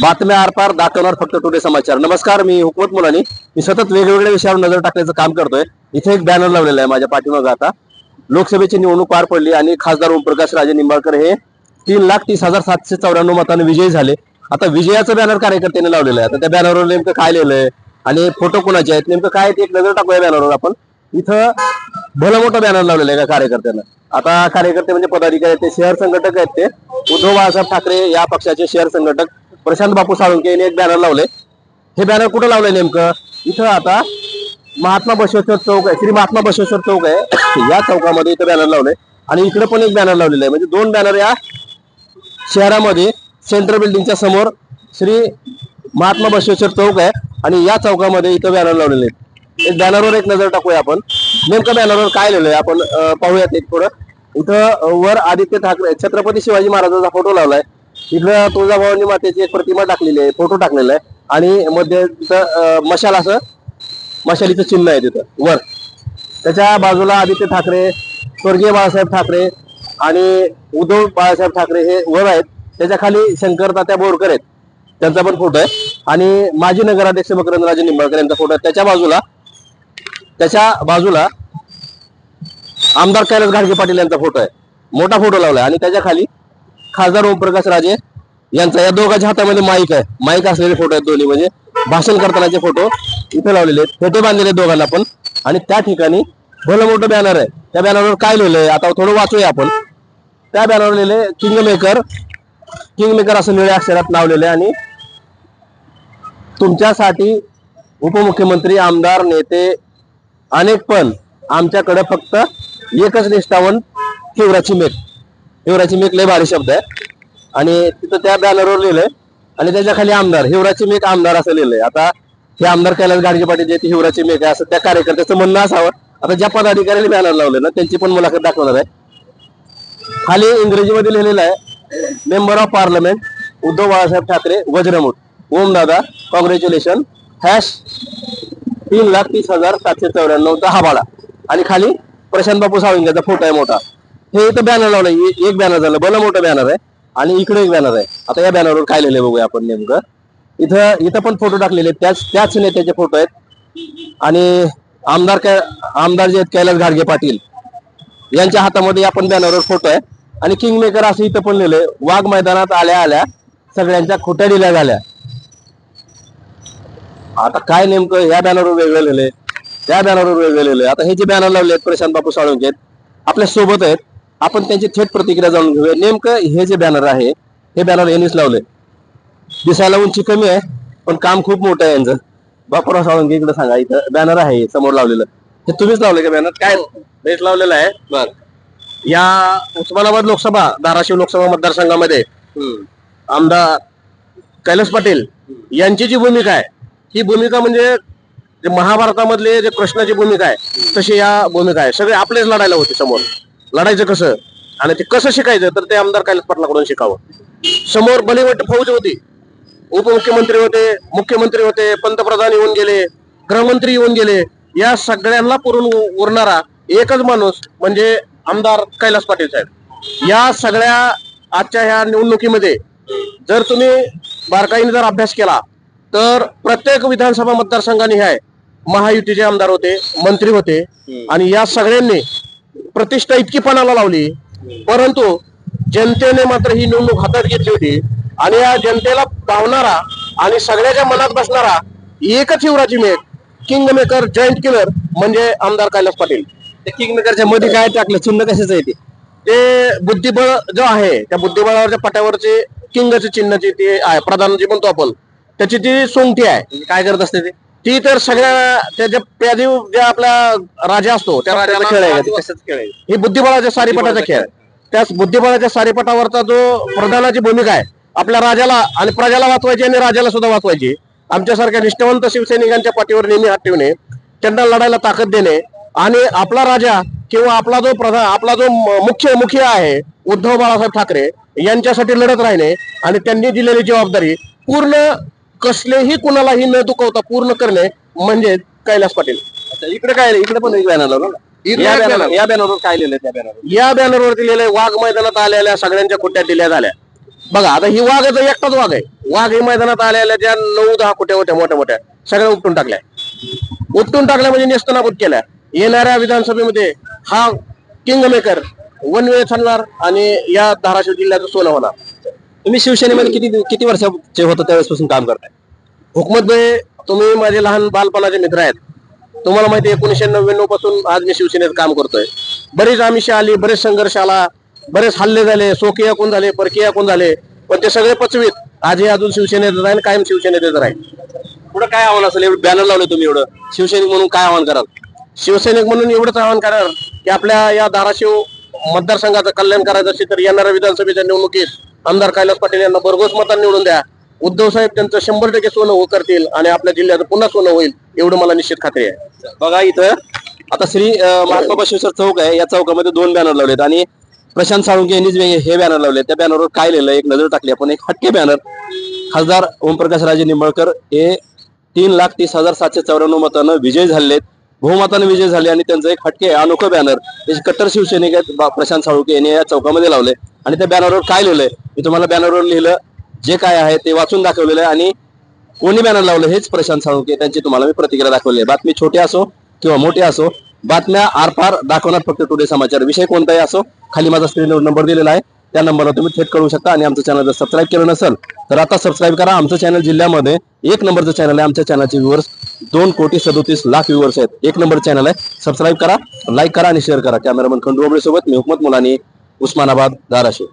बातम्या आरपार दाखवणार फक्त टुडे समाचार. नमस्कार मी हुकमत मुलानी. मी सतत वेगवेगळ्या विषयावर नजर टाकण्याचं काम करतोय. इथे एक बॅनर लावलेला आहे माझ्या पाठीमागं आता. लोकसभेची निवडणूक पार पडली आणि खासदार ओमप्रकाश राजे निंबाळकर हे तीन लाख तीस हजार सातशे चौऱ्याण्णव मतांनी विजयी झाले. आता विजयाचं बॅनर कार्यकर्त्यांनी लावलेलं आहे. आता त्या बॅनरवर नेमकं काय लिहिलंय आणि फोटो कोणाचे आहेत? नेमकं काय ते एक नजर टाकूया बॅनरवर आपण. इथं भलं मोठं बॅनर लावलेलं आहे का कार्यकर्त्यांना? आता कार्यकर्ते म्हणजे पदाधिकारी आहेत ते शहर संघटक आहेत ते. उद्धव बाळासाहेब ठाकरे या पक्षाचे शहर संघटक. प्रशांत बापू साळुंके यांनी एक बॅनर लावले हे बॅनर कुठं लावलंय नेमकं? इथं आता महात्मा बसवेश्वर चौक आहे. श्री महात्मा बसवेश्वर चौक आहे. या चौकामध्ये इथं बॅनर लावलंय. आणि इकडे पण एक बॅनर लावलेला आहे. म्हणजे दोन बॅनर या शहरामध्ये सेंट्रल बिल्डिंगच्या समोर श्री महात्मा बसवेश्वर चौक आहे. आणि या चौकामध्ये इथं बॅनर लावलेले आहेत. एक बॅनरवर एक नजर टाकूया आपण. नेमकं बॅनरवर काय लिहिलंय आपण पाहूयात एक थोडं. इथं वर आदित्य ठाकरे छत्रपती शिवाजी महाराजांचा फोटो लावलाय. इकडं तुळजाभवानी मातेची एक प्रतिमा टाकलेली आहे फोटो टाकलेला आहे. आणि मध्ये तिथं मशाल असं मशालीचं चिन्ह आहे तिथं वर. त्याच्या बाजूला आदित्य ठाकरे स्वर्गीय बाळासाहेब ठाकरे आणि उद्धव बाळासाहेब ठाकरे हे वर आहेत. त्याच्याखाली शंकर तात्या बोरकर आहेत. त्यांचा पण फोटो आहे. आणि माजी नगराध्यक्ष मकरंदराजे निंबाळकर यांचा फोटो आहे. त्याच्या बाजूला त्याच्या बाजूला आमदार कैलास घाडगे पाटील यांचा फोटो आहे. मोठा फोटो लावलाय. आणि त्याच्याखाली खासदार ओमप्रकाश राजे यांचा या दोघांच्या हातामध्ये माईक आहे. माईक असलेले फोटो आहेत दोन्ही. म्हणजे भाषण करतानाचे फोटो इथे लावलेले आहेत. फेटे बांधलेले दोघांना पण. आणि त्या ठिकाणी भलं मोठं बॅनर आहे. त्या बॅनरवर काय लिहिलंय? आता थोडं वाचूया आपण. त्या बॅनरवर लिहिले किंग मेकर किंग मेकर असं निळ्या अक्षरात लावलेलं आहे आणि तुमच्यासाठी उपमुख्यमंत्री आमदार नेते अनेक पण आमच्याकडे फक्त एकच निष्ठावंत हिवराची मेघ हिवराची मेक लय भारी शब्द आहे. आणि तिथं त्या बॅनरवर लिहिलंय. आणि त्याच्याखाली आमदार हिवराची मेक आमदार असं लिहिलंय. आता हे आमदार कैलास गाडगे पाटील जे हिवराची मेक आहे. असं त्या कार्यकर्त्याचं म्हणणं असावं. आता ज्या पदाधिकाऱ्यांनी बॅनर लावले ना त्यांची पण मुलाखत दाखवणार आहे. खाली इंग्रजीमध्ये लिहिलेलं आहे member of parliament Uddhav Balasaheb Thackeray वज्रमुठ Om दादा कॉंग्रॅच्युलेशन हॅश तीन लाख तीस हजार सातशे चौऱ्याण्णवचा बाळा. आणि खाली प्रशांत बापू सावंगेचा फोटो आहे मोठा. हे इथं बॅनर लावलं एक बॅनर झालं. बरं मोठं बॅनर आहे. आणि इकडे एक बॅनर आहे. आता या बॅनरवर काय लिहिलंय बघूया आपण नेमकं. इथं इथं पण फोटो टाकलेले आहेत. त्याच त्याच नेत्याचे फोटो आहेत. आणि आमदार काय आमदार जे आहेत कैलास घाडगे पाटील. यांच्या हातामध्ये आपण बॅनरवर फोटो आहे. आणि किंग मेकर असं इथं पण लिहिलंय. वाघ मैदानात आल्या आल्या सगळ्यांच्या खोट्या दिल्या झाल्या. आता काय नेमकं या बॅनरवर वेगळं लिहिलंय. त्या बॅनरवर वेगळं लिहिलंय. आता हे जे बॅनर लावले आहेत प्रशांत बापू साळुंके आपल्यासोबत आहेत. आपण त्यांची थेट प्रतिक्रिया जाणून घेऊया. नेमकं हे जे बॅनर आहे हे बॅनर यांनीच लावलंय दिसायला उंची कमी आहे पण काम खूप मोठं आहे यांचं. बापूराव साळुंके इकडे सांगा इथं बॅनर आहे समोर लावलेलं. हे तुम्हीच लावले का बॅनर काय बेट लावलेलं आहे? बर. या उस्मानाबाद लोकसभा धाराशिव लोकसभा मतदारसंघामध्ये आमदार कैलास पाटील यांची जी भूमिका आहे ही भूमिका म्हणजे जे महाभारतामधले जे कृष्णाची भूमिका आहे तशी या भूमिका आहे. सगळे आपलेच लढायला होते समोर. लढायचं कसं? आणि ते कसं शिकायचं? तर ते आमदार कैलास पाटलाकडून शिकावं. समोर बलिवट फौज होती. उपमुख्यमंत्री होते मुख्यमंत्री होते पंतप्रधान येऊन गेले गृहमंत्री येऊन गेले. या सगळ्यांना पुरून उरणारा एकच माणूस म्हणजे आमदार कैलास पाटील साहेब. या सगळ्या आजच्या ह्या निवडणुकीमध्ये जर तुम्ही बारकाईने जर अभ्यास केला तर प्रत्येक विधानसभा मतदारसंघाने ह्या महायुतीचे आमदार होते मंत्री होते. आणि या सगळ्यांनी प्रतिष्ठा इतकी पणाला लावली. परंतु जनतेने मात्र ही निवडणूक हातात घेतली होती. आणि या जनतेला पावणारा आणि सगळ्याच्या मनात बसणारा एकच युवराजी make king maker giant killer म्हणजे आमदार कैलास पाटील. त्या किंग मेकरच्या मध्ये काय टाकलं? चिन्ह कशाचं आहे ते? ते बुद्धिबळ जो आहे त्या बुद्धिबळावरच्या पट्यावरचे किंगचे चिन्हची ते आहे प्रधान जे म्हणतो आपण त्याची ती सोंगठी आहे. काय करत असते ते? ती तर सगळ्या त्याच्या प्यादी जे आपला राजा असतो त्या राजाचा खेळ आहे. ही बुद्धिबळाच्या सारीपटाचा खेळ आहे. त्याच बुद्धिबळाच्या सारीपटावरचा जो प्रधानाची भूमिका आहे आपल्या राजाला आणि प्रजाला वाचवायची आणि राजाला सुद्धा वाचवायची. आमच्यासारख्या निष्ठावंत शिवसैनिकांच्या पाठीवर नेहमी हात ठेवणे त्यांना लढायला ताकद देणे आणि आपला राजा किंवा आपला जो प्रधान आपला जो मुख्य मुखिया आहे उद्धव बाळासाहेब ठाकरे यांच्यासाठी लढत राहणे आणि त्यांनी दिलेली जबाबदारी पूर्ण कसलेही कुणालाही न दुखवता पूर्ण करणे म्हणजे कैलास पाटील. इकडे काय इकडे पण एक बॅनर लावला इकडे या एक बॅनर. या बॅनरवर काय लिहिलंय त्या बॅनर या बॅनरवरती लिहिलंय वाघ मैदानात आलेल्या सगळ्यांच्या खुट्ट्या दिल्या झाल्या. बघा आता ही वाघ तर एकटाच वाघ आहे. वाघी मैदानात आलेल्या ज्या नऊ दहा कुठे होत्या मोठ्या मोठ्या सगळ्या उपटून टाकल्या. उपटून टाकल्या म्हणजे नेस्तनाबूत केल्या. येणाऱ्या विधानसभेमध्ये हा किंग मेकर वन वे ठरणार आणि या धाराशिव जिल्ह्याचं सोनं होणार. तुम्ही शिवसेनेमध्ये किती किती वर्षाचे होतं त्यावेळेसपासून काम करताय? हुकमतभाई तुम्ही माझे लहान बालपणाचे मित्र आहेत. तुम्हाला माहिती आहे एकोणीशे नव्याण्णवपासून आज मी शिवसेनेत काम करतोय. बरीच आमिषे आली बरेच संघर्ष आला बरेच हल्ले झाले सोकिया कोण झाले परकीया कोण झाले पण ते सगळे पचवीत. आजही अजून शिवसेनेत राहील कायम शिवसेनेतच राहील पुढे काय आव्हान असेल? एवढं बॅनर लावले तुम्ही एवढं. शिवसैनिक म्हणून काय आव्हान कराल? शिवसैनिक म्हणून एवढंच आवाहन करणार की आपल्या या धाराशिव मतदारसंघाचं कल्याण करायचं असेल तर येणाऱ्या विधानसभेच्या निवडणुकीत आमदार कैलास पाटील यांना भरघोस मतांनी निवडून द्या. उद्धव साहेब त्यांचं शंभर टक्के सोनं हो करतील आणि आपल्या जिल्ह्याचं पुन्हा सोनं होईल एवढं मला निश्चित खात्री आहे. बघा इथं आता श्री महात्मा बसवेश्वर चौक आहे. या चौकामध्ये दोन बॅनर लावलेत आणि प्रशांत साळुंके यांनीच हे बॅनर लावले त्या बॅनरवर काय लिहिलं एक नजर टाकली आपण. एक हटके बॅनर खासदार ओमप्रकाश राजे निंबळकर हे तीन लाख तीस हजार सातशे चौऱ्याण्णव मतानं विजय झालेत. बहुमताने विजय झाले आणि त्यांचं एक हटके अनोखं बॅनर हे कट्टर शिवसैनिक आहेत प्रशांत साळुके यांनी या चौकामध्ये लावले आणि त्या बॅनरवर काय लिहिलंय? मी तुम्हाला बॅनरवर लिहिलं जे काय आहे ते वाचून दाखवलेलं आहे आणि कोणी बॅनर लावलं हेच प्रशांत साळुंके त्यांची तुम्हाला मी प्रतिक्रिया दाखवली आहे. बातमी छोटी असो किंवा मोठी असो बातम्या आरपार दाखवणार फक्त टुडे समाचार. विषय कोणताही असो खाली माझा स्क्रीनवर नंबर दिलेला आहे. त्या नंबरवर तुम्ही थेट करू शकता आणि आमचं चॅनल जर सबस्क्राईब केलं नसेल तर आता सबस्क्राईब करा. आमचं चॅनल जिल्ह्यामध्ये एक नंबरचं चॅनल आहे. आमच्या चॅनलचे व्ह्युअर्स दोन कोटी सदोतीस लाख व्ह्युअर्स आहेत. एक नंबर चॅनल आहे. सबस्क्राईब करा लाईक करा आणि शेअर करा. कॅमेरामन खंडू सोबत मी हुकमत मुलानी उस्मानाबाद धाराशिव.